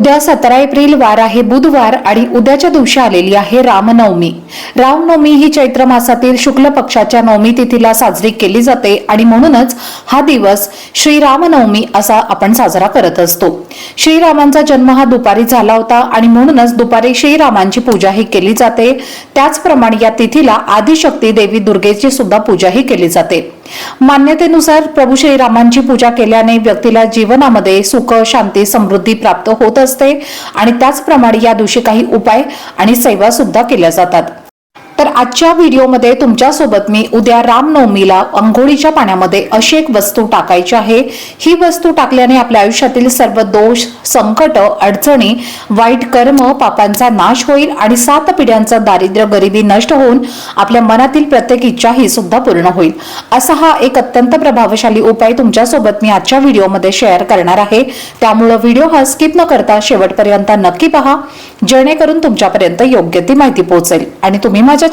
उद्या सतरा एप्रिल वार आहे बुधवार आणि उद्याच्या दिवशी आलेली आहे रामनवमी. रामनवमी ही चैत्र मासातील शुक्ल पक्षाच्या नवमी तिथीला साजरी केली जाते आणि म्हणूनच हा दिवस श्रीरामनवमी असा आपण साजरा करत असतो. श्रीरामांचा जन्म हा दुपारी झाला होता आणि म्हणूनच दुपारी श्रीरामांची पूजा ही केली जाते. त्याचप्रमाणे या तिथीला आदिशक्ती देवी दुर्गेची सुद्धा पूजाही केली जाते. मान्यतेनुसार प्रभू श्रीरामांची पूजा केल्याने व्यक्तीला जीवनामध्ये सुख शांती समृद्धी प्राप्त होत असते आणि त्याचप्रमाणे या दिवशी काही उपाय आणि सेवा सुद्धा केल्या जातात. तर आजच्या व्हिडिओमध्ये तुमच्यासोबत मी उद्या रामनवमीला अंघोळीच्या पाण्यामध्ये अशी एक वस्तू टाकायची आहे. ही वस्तू टाकल्याने आपल्या आयुष्यातील सर्व दोष संकट अडचणी वाईट कर्म पापांचा नाश होईल आणि सात पिढ्यांचा दारिद्र्य गरिबी नष्ट होऊन आपल्या मनातील प्रत्येक इच्छा ही सुद्धा पूर्ण होईल. असा हा एक अत्यंत प्रभावशाली उपाय तुमच्यासोबत मी आजच्या व्हिडिओमध्ये शेअर करणार आहे. त्यामुळं व्हिडिओ हा स्किप न करता शेवटपर्यंत नक्की पहा. जेणेकरून तुमच्यापर्यंत योग्य ती माहिती पोहोचेल. आणि तुम्ही माझ्या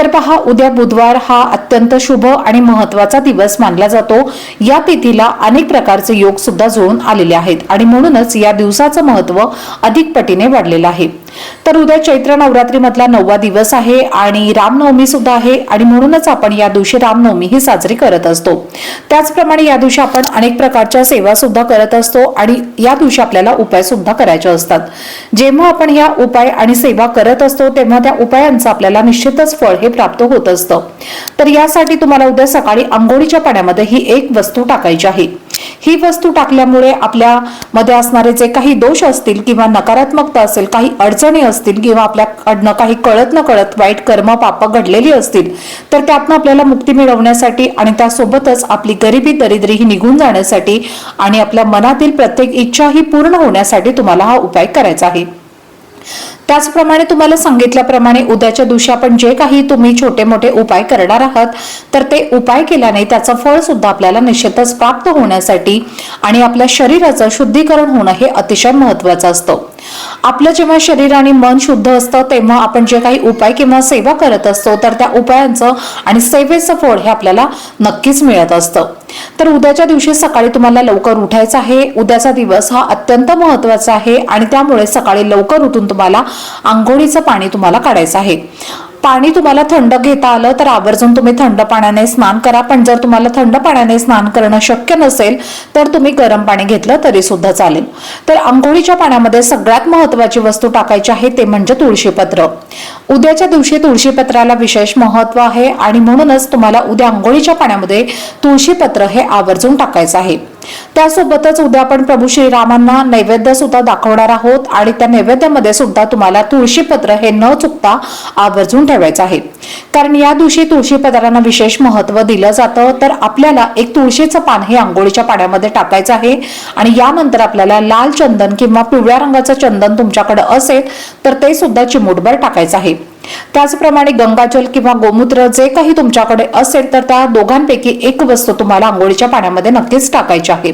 तर पहा उद्या बुधवार हा अत्यंत शुभ आणि महत्त्वाचा दिवस मानला जातो. या तिथीला अनेक प्रकारचे योग सुद्धा जुळून आलेले आहेत आणि म्हणूनच या दिवसाचं महत्त्व अधिक पटीने वाढलेलं आहे. तर उद्या चैत्र नवरात्रीमधला नववा दिवस आहे आणि रामनवमी सुद्धा आहे आणि म्हणूनच आपण या दिवशी रामनवमी ही साजरी करत असतो. त्याचप्रमाणे या दिवशी आपण अनेक प्रकारच्या सेवा सुद्धा करत असतो आणि या दिवशी आपल्याला उपाय सुद्धा करायचे असतात. जेव्हा आपण ह्या उपाय आणि सेवा करत असतो तेव्हा त्या उपायांचं आपल्याला निश्चितच फळ हे प्राप्त होत असतं. तर यासाठी तुम्हाला उद्या सकाळी आंघोळीच्या पाण्यामध्ये ही एक वस्तू टाकायची आहे. ही वस्तू टाकल्यामुळे आपल्या मध्ये असणारे जे काही दोष असतील किंवा नकारात्मकता असेल काही अडचणी असतील किंवा आपल्याकडनं काही कळत न कळत वाईट कर्म पाप घडलेली असतील तर त्यातनं आपल्याला मुक्ती मिळवण्यासाठी आणि त्यासोबतच आपली गरिबी दरिद्री ही निघून जाण्यासाठी आणि आपल्या मनातील प्रत्येक इच्छा ही पूर्ण होण्यासाठी तुम्हाला हा उपाय करायचा आहे. त्याचप्रमाणे तुम्हाला सांगितल्याप्रमाणे उद्याच्या दिवशी आपण जे काही तुम्ही छोटे मोठे उपाय करणार आहात तर ते उपाय केल्याने त्याचं फळ सुद्धा आपल्याला निश्चितच प्राप्त होण्यासाठी आणि आपल्या शरीराचं शुद्धीकरण होणं हे अतिशय महत्वाचं असतं. आपलं जेव्हा शरीर आणि मन शुद्ध असतं तेव्हा आपण जे काही उपाय किंवा सेवा करत असतो तर त्या उपायांचं आणि सेवेचं फळ हे आपल्याला नक्कीच मिळत असतं. तर उद्याच्या दिवशी सकाळी तुम्हाला लवकर उठायचं आहे. उद्याचा दिवस हा अत्यंत महत्त्वाचा आहे आणि त्यामुळे सकाळी लवकर उठून तुम्हाला आंघोळीचं पाणी तुम्हाला काढायचं आहे. पाणी तुम्हाला थंड घेता आलं तर आवर्जून तुम्ही थंड पाण्याने स्नान करा. पण जर तुम्हाला थंड पाण्याने स्नान करणं शक्य नसेल तर तुम्ही गरम पाणी घेतलं तरी सुद्धा चालेल. तर आंघोळीच्या पाण्यामध्ये सगळ्यात महत्वाची वस्तू टाकायची आहे ते म्हणजे तुळशीपत्र उद्याच्या दिवशी तुळशीपत्राला विशेष महत्त्व आहे आणि म्हणूनच तुम्हाला उद्या आंघोळीच्या पाण्यामध्ये तुळशीपत्र हे आवर्जून टाकायचं आहे. त्यासोबतच उद्या आपण प्रभू श्रीरामांना नैवेद्य सुद्धा दाखवणार आहोत आणि त्या नैवेद्यामध्ये सुद्धा तुम्हाला तुळशीपत्र हे न चुकता आवर्जून ठेवायचं आहे. कारण या दिवशी तुळशीपत्रांना विशेष महत्त्व दिलं जातं तर आपल्याला एक तुळशीचं पान हे आंघोळीच्या पाण्यामध्ये टाकायचं आहे. आणि यानंतर आपल्याला लाल चंदन किंवा पिवळ्या रंगाचं चंदन तुमच्याकडे असेल तर ते सुद्धा चिमूटभर टाकायचं आहे. त्याचप्रमाणे गंगाजल किंवा गोमूत्र जे काही तुमच्याकडे असेल तर त्या दोघांपैकी एक वस्तू तुम्हाला आंघोळीच्या पाण्यामध्ये नक्कीच टाकायची आहे.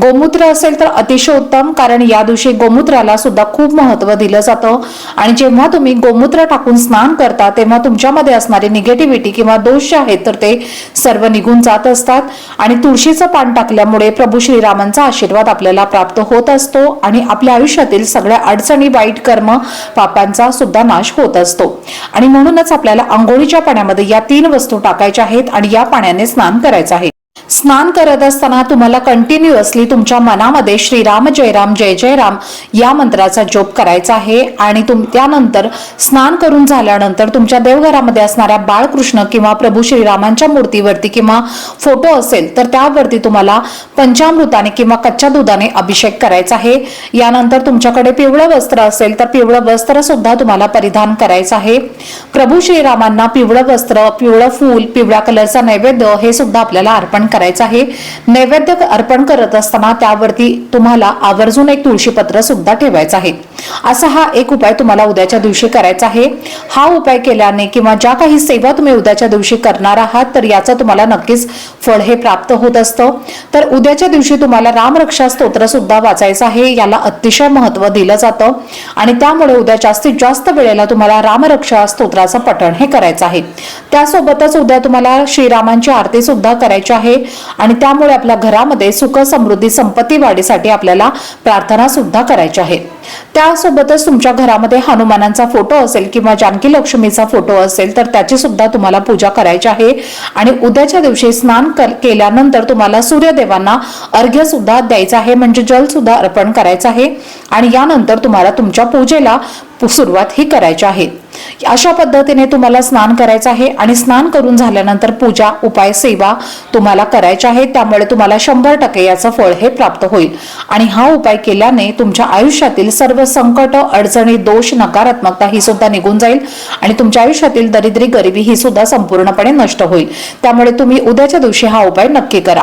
गोमूत्र असेल तर अतिशय उत्तम कारण या दिवशी गोमूत्राला सुद्धा खूप महत्त्व दिलं जातं. आणि जेव्हा तुम्ही गोमूत्र टाकून स्नान करता तेव्हा तुमच्यामध्ये असणारे निगेटिव्हिटी किंवा दोष जे आहेत तर ते सर्व निघून जात असतात. आणि तुळशीचं पान टाकल्यामुळे प्रभू श्रीरामांचा आशीर्वाद आपल्याला प्राप्त होत असतो आणि आपल्या आयुष्यातील सगळ्या अडचणी वाईट कर्म पापांचा सुद्धा नाश होत असतो. आणि म्हणूनच आपल्याला आंघोळीच्या पाण्यामध्ये या तीन वस्तू टाकायच्या आहेत आणि या पाण्याने स्नान करायचं आहे. स्नान करत असताना तुम्हाला कंटिन्युअसली तुमच्या मनामध्ये श्रीराम जयराम जय जयराम या मंत्राचा जोप करायचा आहे. आणि तुम त्यानंतर स्नान करून झाल्यानंतर तुमच्या देवघरामध्ये असणाऱ्या बाळकृष्ण किंवा प्रभू श्रीरामांच्या मूर्तीवरती किंवा फोटो असेल तर त्यावरती तुम्हाला पंचामृताने किंवा कच्च्या दुधाने अभिषेक करायचा आहे. यानंतर तुमच्याकडे पिवळं वस्त्र असेल तर पिवळं वस्त्र सुद्धा तुम्हाला परिधान करायचं आहे. प्रभू श्रीरामांना पिवळं वस्त्र पिवळं फूल पिवळ्या कलरचा नैवेद्य हे सुद्धा आपल्याला अर्पण करायचं आहे. नैवेद्य अर्पण करत असताना त्यावरती तुम्हाला आवर्जून एक तुळशीपत्र सुद्धा ठेवायचं आहे. असा हा एक उपाय तुम्हाला उद्याच्या दिवशी करायचा आहे. हा उपाय केल्याने किंवा ज्या काही सेवा तुम्ही उद्याच्या दिवशी करणार आहात तर याचं तुम्हाला नक्कीच फळ हे प्राप्त होत असतं. तर उद्याच्या दिवशी तुम्हाला रामरक्षा स्तोत्र सुद्धा वाचायचं आहे याला अतिशय महत्त्व दिलं जातं. आणि त्यामुळे उद्या जास्तीत जास्त वेळेला तुम्हाला रामरक्षा स्तोत्राचं पठण हे करायचं आहे. त्यासोबतच उद्या तुम्हाला श्रीरामांची आरती सुद्धा करायची आहे. आणि त्यामुळे आपल्या घरामध्ये सुख समृद्धी संपत्ती वाढीसाठी आपल्याला प्रार्थना सुद्धा करायची आहे. त्यासोबतच तुमच्या घरामध्ये हनुमानांचा फोटो असेल किंवा जानकी लक्ष्मीचा फोटो असेल तर त्याची सुद्धा तुम्हाला पूजा करायची आहे. आणि उद्याच्या दिवशी स्नान केल्यानंतर तुम्हाला सूर्यदेवांना अर्घ्य सुद्धा द्यायचं आहे म्हणजे जल सुद्धा अर्पण करायचं आहे. आणि यानंतर तुम्हाला तुमच्या पूजेला सुरुवात ही करायची आहे. अशा पद्धतीने तुम्हाला स्नान करायचं आहे आणि स्नान करून झाल्यानंतर पूजा उपाय सेवा तुम्हाला करायच्या आहे त्यामुळे तुम्हाला शंभर टक्के याचं फळ हे प्राप्त होईल. आणि हा उपाय केल्याने तुमच्या आयुष्यातील सर्व संकट अडचणी दोष नकारात्मकता ही सुद्धा निघून जाईल आणि तुमच्या आयुष्यातील दरिद्री गरिबी ही सुद्धा संपूर्णपणे नष्ट होईल. त्यामुळे तुम्ही उद्याच्या दिवशी हा उपाय नक्की करा.